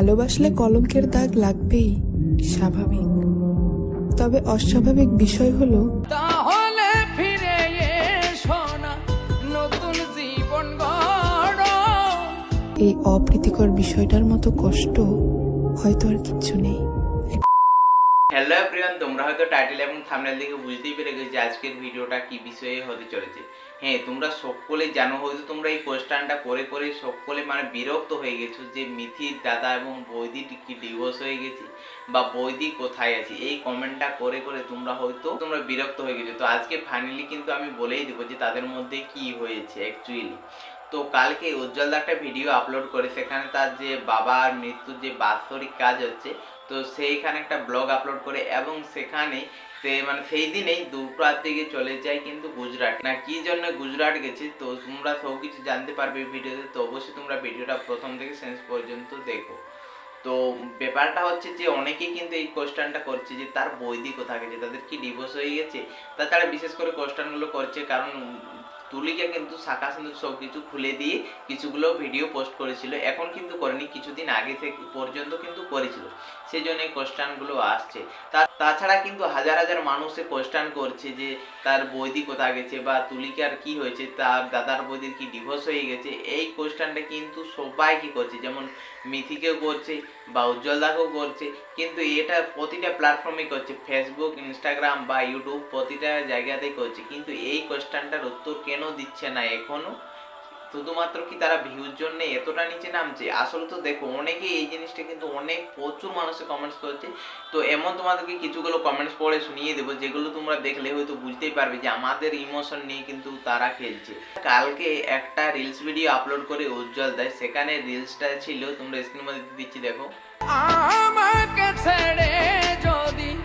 ভালোবাসলে কলঙ্কের দাগ লাগবেই স্বাভাবিক। তবে অস্বাভাবিক বিষয় হলো তাহলে ফিরে নতুন জীবন এই অপ্রীতিকর বিষয়টার মতো কষ্ট হয়তো আর কিচ্ছু নেই। হ্যালো এভরিওয়ান তোমরা হয়তো টাইটেল এবং থাম্বনেল দেখে বুঝতেই পেরে গেছো যে আজকের ভিডিওটা কি বিষয়ে হতে চলেছে। হ্যাঁ তোমরা সকলে জানো হয়তো তোমরা এই কোয়েশ্চানটা করে করে সকলে মানে বিরক্ত হয়ে গেছো যে মিথির দাদা এবং বৌদি কি ডিভোর্স হয়ে গেছে বা বৌদি কোথায় আছে? এই কমেন্টটা করে করে তোমরা হয়তো তোমরা বিরক্ত হয়ে গেছো। তো আজকে ফাইনালি কিন্তু আমি বলেই দেবো যে তাদের মধ্যে কি হয়েছে অ্যাকচুয়ালি তো কালকে উজ্জ্বল একটা ভিডিও আপলোড করে, সেখানে তার যে বাবার মৃত্যুর যে বাৎসরিক কাজ হচ্ছে, তো সেইখানে একটা ব্লগ আপলোড করে এবং সেখানে সে মানে সেই দিনেই দুপুরার দিকে চলে যাই কিন্তু গুজরাট। না, কি জন্য গুজরাট গেছি তো তোমরা সব কিছু জানতে পারবে ভিডিওতে, তো অবশ্যই তোমরা ভিডিওটা প্রথম থেকে শেষ পর্যন্ত দেখো। তো ব্যাপারটা হচ্ছে যে অনেকেই কিন্তু এই কোয়েশ্চানটা করছে যে তার বৈদিক কোথায় গেছে, তাদের কি ডিভোর্স হয়ে গেছে? তাছাড়া বিশেষ করে কোয়েশ্চানগুলো করছে কারণ তুলিকা কিন্তু শাখা সিন্ধু সব কিছু খুলে দিয়ে কিছুগুলো ভিডিও পোস্ট করেছিল। এখন কিন্তু করেনি, কিছুদিন আগে থেকে পর্যন্ত কিন্তু করেছিল। সেই জন্য এই কোশ্চেনগুলো আসছে। তা, তাছাড়া কিন্তু হাজার হাজার মানুষে কোশ্চেন করছে যে, তার বৈদি কোথায় গেছে বা তুলিকার কি হয়েছে, তার দাদার বৌদির কি ডিভোর্স হয়ে গেছে? এই কোশ্চেনটা কিন্তু সবাই কি করছে? যেমন মিথিকেও করছে বা উজ্জ্বলদাকেও করছে। কিন্তু এটা প্রতিটা প্ল্যাটফর্মে করছে ফেসবুক ইনস্টাগ্রাম বা ইউটিউব প্রতিটা জায়গাতেই করছে। কিন্তু এই কোশ্চেনটার উত্তর কেন দিচ্ছে না এখনও? শুধুমাত্র কি তারা ভিউর জন্য এতটা নিচে নামছে? আসলে তো দেখো অনেকে এই জিনিসটা কিন্তু অনেক প্রচুর মানুষে কমেন্টস করছে। তো এমন তোমাদেরকে কিছুগুলো কমেন্টস পড়ে শুনিয়ে দেবো, যেগুলো তোমরা দেখলে হয়তো বুঝতেই পারবে যে আমাদের ইমোশন নিয়ে কিন্তু তারা খেলছে। কালকে একটা রিলস ভিডিও আপলোড করে উজ্জ্বল দেয় সেখানে রিলসটা ছিল, তোমরা স্ক্রিনের মধ্যে দিচ্ছি দেখো। আমাকে ছেড়ে যদি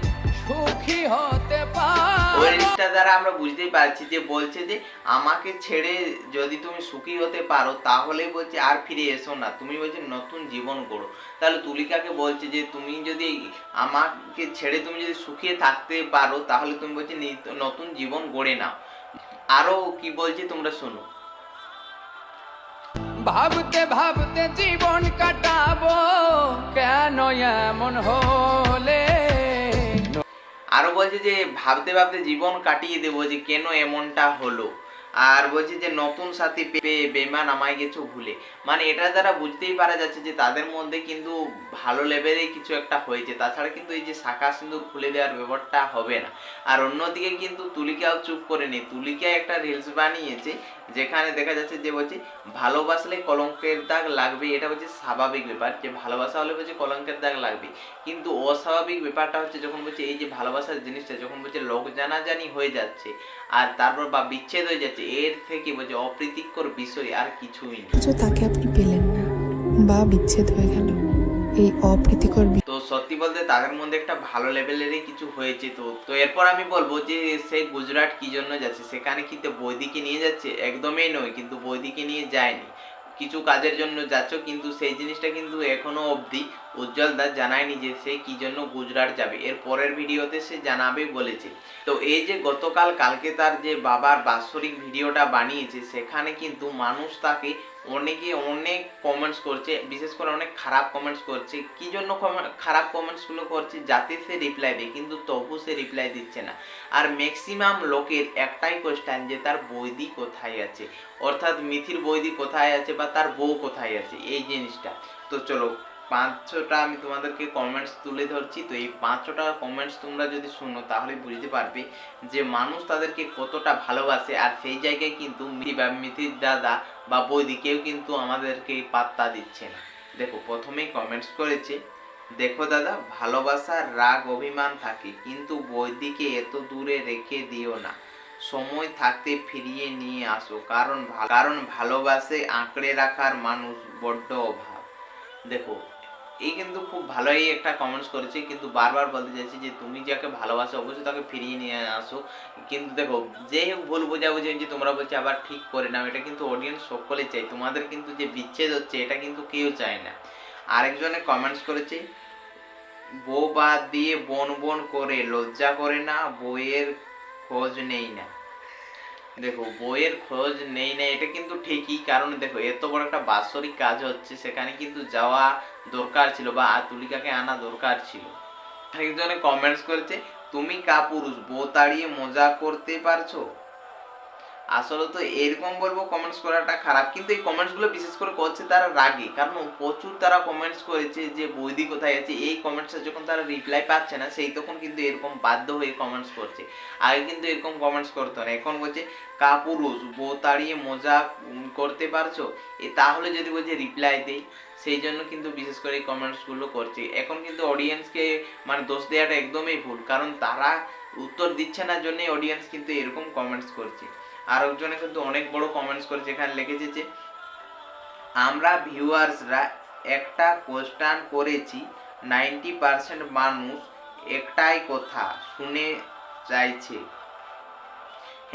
সুখী হতে পারো। দ্বারা আমরা বুঝতেই পারছি যে বলছে যে আমাকে ছেড়ে যদি তুমি সুখী হতে পারো তাহলে বলছে আর ফিরে এসো না। তুমি বলছে নতুন জীবন গড়ো। তাহলে তুলিকাকে বলছে যে তুমি যদি আমাকে ছেড়ে তুমি যদি সুখী থাকতে পারো, তাহলে তুমি বলছে নিত- নতুন জীবন গড়ে নাও। আরও কি বলছে তোমরা শোনো। ভাবতে ভাবতে জীবন কাটাবো, কেন এমন হলে? আরও বলছে যে, ভাবতে ভাবতে জীবন কাটিয়ে দেবো যে, কেন এমনটা হলো? আর বলছে যে, নতুন সাথী পেয়ে বেমান আমায় গেছো ভুলে। মানে এটা দ্বারা বুঝতেই পারা যাচ্ছে যে, তাদের মধ্যে কিন্তু ভালো লেভেলে কিছু একটা হয়েছে। তাছাড়া কিন্তু এই যে, শাখা সিঁদুর খুলে দেওয়ার ব্যাপারটা হবে না। আর অন্যদিকে কিন্তু তুলিকাও চুপ করে নেই। তুলিকা একটা রিলস বানিয়েছে যেখানে দেখা যাচ্ছে যে বলছে, ভালোবাসলে কলঙ্কের দাগ লাগবে এটা হচ্ছে স্বাভাবিক ব্যাপার, যে ভালোবাসা হলে বলছে কলঙ্কের দাগ লাগবে কিন্তু অস্বাভাবিক ব্যাপারটা হচ্ছে যখন বলছে এই যে ভালোবাসার জিনিসটা, যখন বলছে লোক জানাজানি হয়ে যাচ্ছে, আর তারপর বা বিচ্ছেদ হয়ে যাচ্ছে, এর থেকে বলছে অপ্রীতিকর বিষয় আর কিছুই নেই তাকে আপনি পেলেন না, বা বিচ্ছেদ হয়ে গেল। এই অপ্রীতিকর সত্যি বলতে তাদের মধ্যে একটা ভালো লেভেলেরই কিছু হয়েছে তো তো এরপর আমি বলব যে সে গুজরাট কি জন্য যাচ্ছে? সেখানে কি তো বৈদিকে নিয়ে যাচ্ছে? একদমই নয়, কিন্তু বৈদিকে নিয়ে যায়নি। কিছু কাজের জন্য যাচ্ছ, কিন্তু সেই জিনিসটা কিন্তু এখনও অবধি উজ্জ্বল দাস জানায়নি যে সে কি জন্য গুজরাট যাবে। এর পরের ভিডিওতে সে জানাবে বলেছে। তো এই যে গতকাল কালকে তার যে বাবার বাৎসরিক ভিডিওটা বানিয়েছে, সেখানে কিন্তু মানুষ তাকে অনেকে অনেক কমেন্টস করছে, বিশেষ করে অনেক খারাপ কমেন্টস করছে। কি জন্য খারাপ কমেন্টসগুলো করছে যাতে সে রিপ্লাই দেয়, কিন্তু তবু সে রিপ্লাই দিচ্ছে না। আর ম্যাক্সিমাম লোকের একটাই কোয়েশ্চেন যে তার বৈদি কোথায় আছে? অর্থাৎ মিথির বৈদি কোথায় আছে বা তার বউ কোথায় আছে? এই জিনিসটা। তো চলো পাঁচশোটা আমি তোমাদেরকে কমেন্টস তুলে ধরছি। তো এই পাঁচশোটা কমেন্টস তোমরা যদি শুনো, তাহলে বুঝতে পারবে যে মানুষ তাদেরকে কতটা ভালোবাসে। আর সেই জায়গায় কিন্তু মিথি বা মিথির দাদা বা বৌদি কেউ কিন্তু আমাদেরকে পাত্তা দিচ্ছে না। দেখো, প্রথমেই কমেন্টস করেছে, দেখো দাদা ভালোবাসার রাগ, অভিমান থাকে, কিন্তু বৌদিকে এত দূরে রেখে দিও না। সময় থাকতে ফিরিয়ে নিয়ে আসো, কারণ কারণ ভালোবাসে আঁকড়ে রাখার মানুষ বড্ড অভাব। দেখো এই কিন্তু খুব ভালোই একটা কমেন্টস করেছে। কিন্তু বারবার বলতে চাইছি যে, তুমি যাকে ভালোবাসো, অবশ্যই তাকে ফিরিয়ে নিয়ে আসো। কিন্তু দেখো যে হোক ভুল বোঝাবুঝি যে তোমরা বলছো আবার ঠিক করে নাও। এটা কিন্তু অডিয়েন্স সকলে চাই তোমাদের কিন্তু যে বিচ্ছেদ হচ্ছে, এটা কিন্তু কেউ চায় না। আরেকজনে কমেন্টস করেছে, বউ বাদ দিয়ে বন বন করে, লজ্জা করে না বইয়ের খোঁজ নেই না। দেখো, বইয়ের খোঁজ নেই না এটা কিন্তু ঠিকই। কারণ দেখো, এত বড় একটা বাৎসরিক কাজ হচ্ছে, সেখানে কিন্তু যাওয়া দরকার ছিল বা আতুলিকাকে আনা দরকার ছিল। একজনে কমেন্টস করেছে, তুমি কাপুরুষ, বউ তাড়িয়ে মজা করতে পারছ? আসলে তো এরকম বলব কমেন্টস করাটা খারাপ। কিন্তু এই কমেন্টসগুলো বিশেষ করে করছে তারা রাগে। কারণ প্রচুর তারা কমেন্টস করেছে যে, বৌদি কোথায় আছে? এই কমেন্টসে যখন তারা রিপ্লাই পাচ্ছে না, সেই তখন কিন্তু এরকম বাধ্য হয়ে কমেন্টস করছে। আগে কিন্তু এরকম কমেন্টস করতো না। এখন বলছে কা পুরুষ বউ তাড়িয়ে মজা করতে পারছ? এ তাহলে যদি বলছে রিপ্লাই দেই। সেই জন্য কিন্তু বিশেষ করে এই কমেন্টসগুলো করছে। এখন কিন্তু অডিয়েন্সকে মানে দোষ দেওয়াটা একদমই ভুল। কারণ তারা উত্তর দিচ্ছে না জন্যই অডিয়েন্স কিন্তু এরকম কমেন্টস করছে। আর একজনে কিন্তু অনেক বড় কমেন্টস করেছে। এখানে লিখেছে যে, আমরা ভিউয়ার্সরা একটা কোশ্চান করেছি নাইনটি পার্সেন্ট মানুষ একটাই কথা শুনে চাইছে।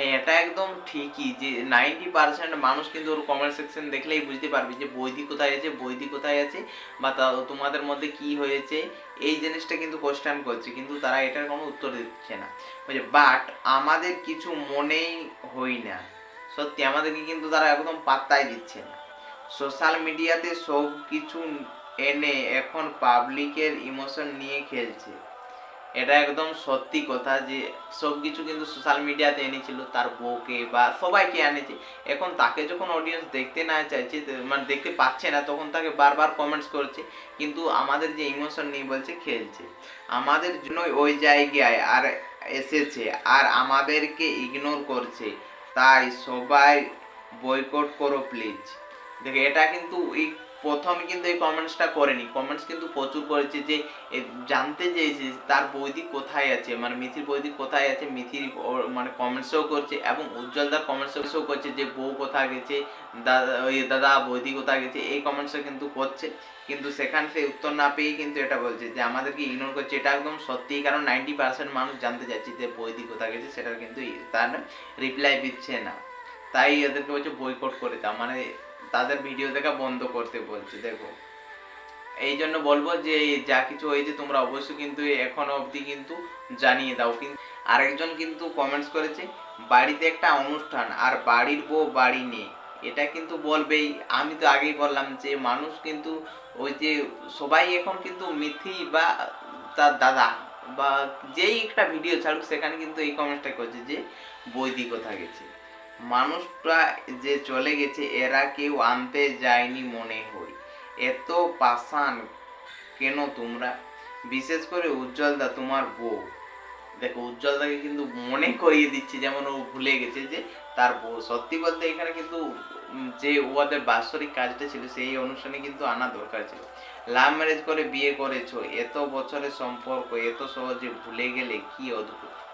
হ্যাঁ এটা একদম ঠিকই যে নাইনটি পার্সেন্ট মানুষ কিন্তু ওর কমেন্ট সেকশন দেখলেই বুঝতে পারবে যে বৈদি কোথায় আছে, বৈদি কোথায় আছে বা তা- তোমাদের মধ্যে কি হয়েছে, এই জিনিসটা কিন্তু কোশ্চেন করছে, কিন্তু তারা এটার কোনো উত্তর দিচ্ছে না। বলছে বাট আমাদের কিছু মনেই হই না। সত্যি, আমাদেরকে কিন্তু তারা একদম পাত্তাই দিচ্ছে না। সোশ্যাল মিডিয়াতে সব কিছু এনে এখন পাবলিকের ইমোশন নিয়ে খেলছে। এটা একদম সত্যি কথা যে সব কিছু কিন্তু সোশ্যাল মিডিয়াতে এনেছিল, তার বউকে বা সবাইকে এনেছে। এখন তাকে যখন অডিয়েন্স দেখতে না চাইছে মানে দেখতে পাচ্ছে না, তখন তাকে বারবার কমেন্টস করছে। কিন্তু আমাদের যে ইমোশন নিয়ে বলছে, খেলছে। আমাদের জন্য ওই জায়গায় আর এসেছে, আর আমাদেরকে ইগনোর করছে। তাই সবাই বয়কট করো প্লিজ দেখে এটা কিন্তু প্রথমে কিন্তু এই কমেন্টসটা করেনি। কমেন্টস কিন্তু প্রচুর করেছে যে জানতে চেয়েছে তার বৈদিক কোথায় আছে মানে মিথির বৈদিক কোথায় আছে, মিথির মানে কমেন্টসও করছে এবং উজ্জ্বলদার কমেন্টসও করছে যে বউ কোথায় গেছে দাদা দাদা বৈদিক কোথায় গেছে, এই কমেন্টসও কিন্তু করছে। কিন্তু সেখান থেকে উত্তর না পেয়ে কিন্তু এটা বলছে যে, আমাদেরকে ইগনোর করছে। এটা একদম সত্যি, কারণ নাইনটি পার্সেন্ট মানুষ জানতে চাচ্ছে যে বৈদিক কোথায় গেছে, সেটার কিন্তু তার রিপ্লাই দিচ্ছে না। তাই এদেরকে বলছে বয়কট করে দাও। মানে তাদের ভিডিও দেখা বন্ধ করতে বলছে, দেখো। এই জন্য বলব যে, যা কিছু হয়েছে তোমরা অবশ্যই কিন্তু এখনও অবধি কিন্তু জানিয়ে দাও। কিন্তু আরেকজন কিন্তু কমেন্টস করেছে, বাড়িতে একটা অনুষ্ঠান আর বাড়ির বউ বাড়ি নেই। এটা কিন্তু বলবেই। আমি তো আগেই বললাম যে, মানুষ কিন্তু ওই যে, সবাই এখন কিন্তু মিথি বা তার দাদা বা যেই একটা ভিডিও ছাড়ুক, সেখানে কিন্তু এই কমেন্টসটা করছে যে, বৈদি কোথা গেছে? মানুষটা যে চলে গেছে, এরা কেউ আনতে যায়নি মনে হয়। এত পাষাণ কেন তোমরা? বিশেষ করে উজ্জ্বলদা তোমার বউ। দেখো, উজ্জ্বলদাকে কিন্তু মনে করিয়ে দিচ্ছে, যেমন ও ভুলে গেছে যে তার বউ। সত্যি বলতে এখানে কিন্তু যে ওদের বাৎসরিক কাজটা ছিল, সেই অনুষ্ঠানে কিন্তু আনা দরকার ছিল। লাভ ম্যারেজ করে বিয়ে করেছ, এত বছরের সম্পর্ক, এত সহজে ভুলে গেলে কি অদ্ভুত।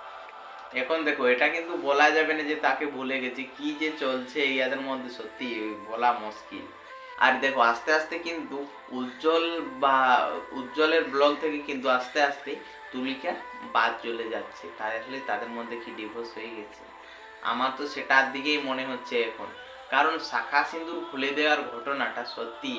এখন দেখো, এটা কিন্তু বলা যাবে না যে তাকে ভুলে গেছে, কি যে চলছে ইয়াদের মধ্যে সত্যি বলা মুশকিল। আর দেখো, আস্তে আস্তে কিন্তু উজ্জ্বল বা উজ্জ্বলের ব্লগ থেকে কিন্তু আস্তে আস্তে তুলিকা বাদ চলে যাচ্ছে। তাহলে তাদের মধ্যে কি ডিভোর্স হয়ে গেছে? আমার তো সেটার দিকেই মনে হচ্ছে এখন। কারণ শাখা সিন্দুর খুলে দেওয়ার ঘটনাটা সত্যি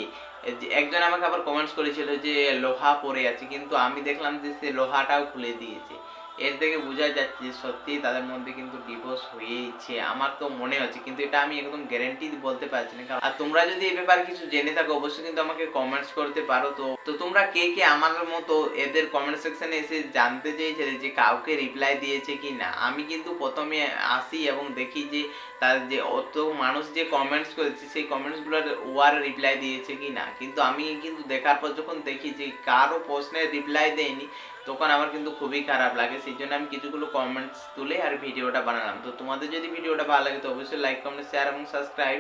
একজন আমাকে আবার কমেন্টস করেছিল যে লোহা পড়ে আছে, কিন্তু আমি দেখলাম যে সে লোহাটাও খুলে দিয়েছে। এর থেকে বোঝা যাচ্ছে যে সত্যিই তাদের মধ্যে কিন্তু ডিভোর্স হয়েইছে আমার তো মনে হচ্ছে, কিন্তু এটা আমি একদম গ্যারেন্টি বলতে পারছি না। কারণ- আর তোমরা যদি এই ব্যাপারে কিছু জেনে থাকো, অবশ্যই কিন্তু আমাকে কমেন্টস করতে পারো। তো তো তোমরা কে কে আমার মতো এদের কমেন্ট সেকশনে এসে জানতে চেয়েছিলে যে কাউকে রিপ্লাই দিয়েছে কি না? আমি কিন্তু প্রথমে আসি এবং দেখি যে তার যে অত মানুষ যে কমেন্টস করেছে, সেই কমেন্টসগুলোর ওয়ার রিপ্লাই দিয়েছে কি না? কিন্তু আমি কিন্তু দেখার পর যখন দেখি যে কারও প্রশ্নের রিপ্লাই দেয়নি তখন আমার কিন্তু খুবই খারাপ লাগে সেই জন্য আমি কিছুগুলো কমেন্টস তুলে আর ভিডিওটা বানালাম। তো তোমাদের যদি ভিডিওটা ভালো লাগে তো অবশ্যই লাইক কমেন্ট শেয়ার এবং সাবস্ক্রাইব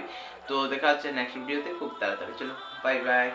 তো দেখা হচ্ছে নেক্সট ভিডিওতে খুব তাড়াতাড়ি। চলো বাই বাই